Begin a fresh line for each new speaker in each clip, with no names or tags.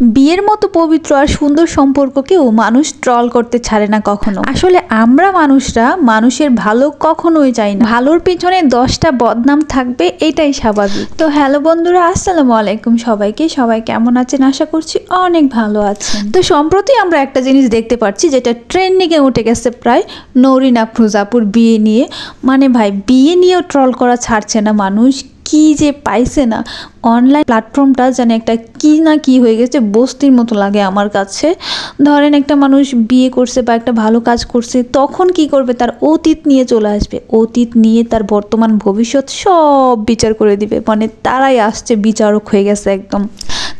বিয়ের মতো পবিত্র আর সুন্দর সম্পর্ককেও মানুষ ট্রল করতে ছাড়ে না কখনো। আসলে আমরা মানুষরা মানুষের ভালো কখনোই চাই না। ভালোর পিছনে দশটা বদনাম থাকবে, এটাই স্বাভাবিক। তো হ্যালো বন্ধুরা, আসসালামু আলাইকুম সবাইকে। সবাই কেমন আছেন? আশা করছি অনেক ভালো আছেন। তো সম্প্রতি আমরা একটা জিনিস দেখতে পাচ্ছি, যেটা ট্রেন্ডিংয়ে উঠে গেছে প্রায় নৌরিন আফরোজাপুর বিয়ে নিয়ে। মানে ভাই, বিয়ে নিয়েও ট্রল করা ছাড়ছে না মানুষ। কি যে পাইছে না। অনলাইন প্ল্যাটফর্মটা যেন একটা কি না কি হয়ে গেছে, বস্তির মতো লাগে আমার কাছে। ধরেন একটা মানুষ বিয়ে করছে বা একটা ভালো কাজ করছে, তখন কি করবে? তার অতীত নিয়ে চলে আসবে। অতীত নিয়ে তার বর্তমান ভবিষ্যৎ সব বিচার করে দিবে। মানে তারাই আসছে, বিচারক হয়ে গেছে একদম।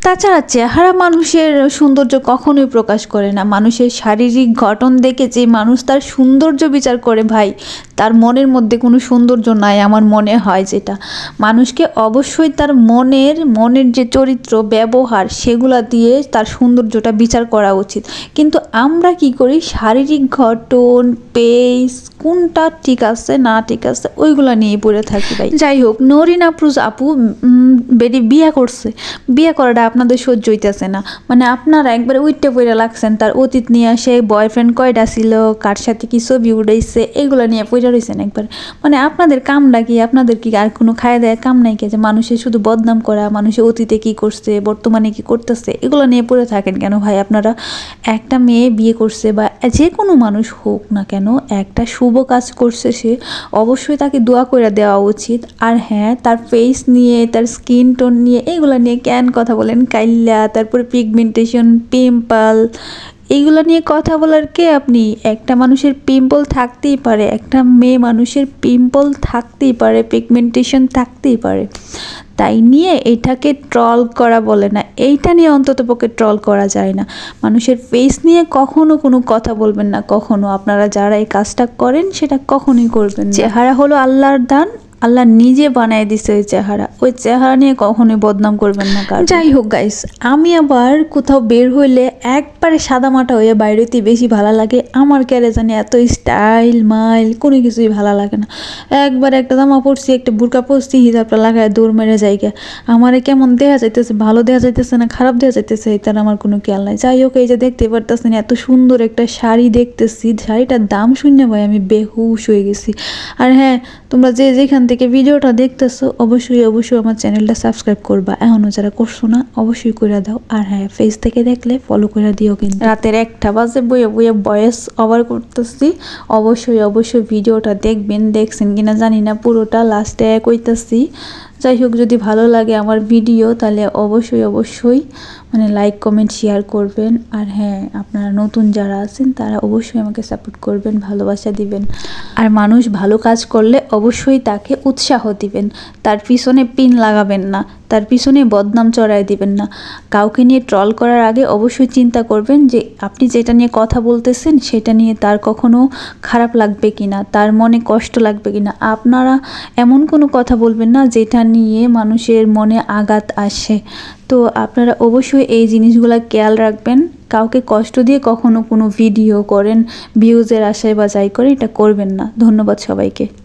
তাছাড়া চেহারা মানুষের সৌন্দর্য কখনোই প্রকাশ করে না। মানুষের শারীরিক গঠন দেখে যে মানুষ তার সৌন্দর্য বিচার করে, ভাই তার মনের মধ্যে কোনো সৌন্দর্য নাই, আমার মনে হয় যেটা। মানুষকে অবশ্যই তার মনের মনের যে চরিত্র, ব্যবহার, সেগুলা দিয়ে তার সৌন্দর্যটা বিচার করা উচিত। কিন্তু আমরা কি করি? শারীরিক ঘটন পেস কোনটা ঠিক আছে, না ঠিক আছে, ওইগুলো নিয়ে পড়ে থাকি ভাই। যাই হোক, নরিন আপ্রুজ আপু বেরি বিয়া করছে। বিয়ে করাটা আপনাদের সহ্য হইতেছে না। মানে আপনারা একবার উইটে পড়ে লাগছেন, তার অতীত নিয়ে সে বয়ফ্রেন্ড কয়টা ছিল, কার সাথে কি ছবি উড়াইছে এগুলো নিয়ে পড়ে রয়েছেন একবার। মানে আপনাদের কামটা কি, আপনাদের কি আর কোনো খায় দেয় কাম নাই কি, যে মানুষের শুধু বদনাম করা মানুষের অতীতে কি করছে, বর্তমানে কি করতেছে, এগুলো নিয়ে পড়ে থাকেন কেন ভাই আপনারা? একটা মেয়ে বিয়ে করছে বা যে কোনো মানুষ হোক না কেন, একটা শুভ কাজ করছে সে, অবশ্যই তাকে দোয়া করে দেওয়া উচিত। আর হ্যাঁ তার ফেস নিয়ে, তার স্কিন টোন নিয়ে, এগুলো নিয়ে কেন কথা বলেন? কাইল্লা, তারপরে পিগমেন্টেশন পিম্পল এইগুলো নিয়ে কথা বলার কে আপনি? একটা মানুষের পিম্পল থাকতেই পারে, একটা মেয়ে মানুষের পিম্পল থাকতেই পারে পিগমেন্টেশন থাকতেই পারে। তাই নিয়ে এটাকে ট্রল করা বলে না। এইটা নিয়ে অন্তত পক্ষে ট্রল করা যায় না। মানুষের ফেস নিয়ে কখনো কোনো কথা বলবেন না। কখনো আপনারা যারা এই কাজটা করেন, সেটা কখনোই করবেন। চেহারা হলো আল্লাহর দান আল্লাহ নিজে বানায় দিছে ওই চেহারা। ওই চেহারা নিয়ে কখনোই বদনাম করবেন না কার। যাই হোক গাইস আমি আবার কোথাও বের হইলে একবারে সাদামাটা হয়ে বাইরেতে বেশি ভালো লাগে। আমার ক্যারে জানি এত স্টাইল মাইল কোনো কিছুই ভালো লাগে না। একবার একটা জামা পরছি, একটা বুরকা পরছি, হিজাবটা লাগায় দৌড় মেরে যাইগা। আমারে কেমন দেয়া যাইতেছে, ভালো দেয়া যাইতেছে না খারাপ দেয়া যাইতেছে তার আমার কোনো খেয়াল নাই। যাই হোক, এই যে দেখতে পারতেছেন, এত সুন্দর একটা শাড়ি দেখতেছি। শাড়িটার দাম শূন্য ভাই আমি বেহুশ হয়ে গেছি। আর হ্যাঁ তোমরা যে যেখান থেকে ভিডিওটা দেখতেছো, অবশ্যই অবশ্যই আমার চ্যানেলটা সাবস্ক্রাইব করবা। এখনও যারা করছ না, অবশ্যই করে দাও। আর হ্যাঁ ফেস থেকে দেখলে ফলো করে দিও কিন্তু। রাতের একটা বাজে বইয়ে বইয়ে বয়স ওভার করতেছি। অবশ্যই অবশ্যই ভিডিওটা দেখবেন, দেখছেন কিনা জানি না, পুরোটা লাস্টে কইতাছি। যাই হোক, যদি ভালো লাগে আমার ভিডিও, তাহলে অবশ্যই অবশ্যই মানে লাইক কমেন্ট শেয়ার করবেন। আর হ্যাঁ আপনারা নতুন যারা আছেন, তারা অবশ্যই আমাকে সাপোর্ট করবেন, ভালোবাসা দিবেন। আর মানুষ ভালো কাজ করলে অবশ্যই তাকে উৎসাহ দিবেন। তার পিছনে পিন লাগাবেন না। তার পিছনে বদনাম চড়াই দিবেন না। কাউকে নিয়ে ট্রল করার আগে অবশ্যই চিন্তা করবেন যে, আপনি যেটা নিয়ে কথা বলতেছেন, সেটা নিয়ে তার কখনো খারাপ লাগবে কি না তার মনে কষ্ট লাগবে কি না আপনারা এমন কোনো কথা বলবেন না, যেটা নিয়ে মানুষের মনে আঘাত আসে। তো আপনারা অবশ্যই এই জিনিসগুলো খেয়াল রাখবেন। কাউকে কষ্ট দিয়ে কখনো কোনো ভিডিও করেন ভিউজের আশায় বা যাই করে, এটা করবেন না। ধন্যবাদ সবাইকে।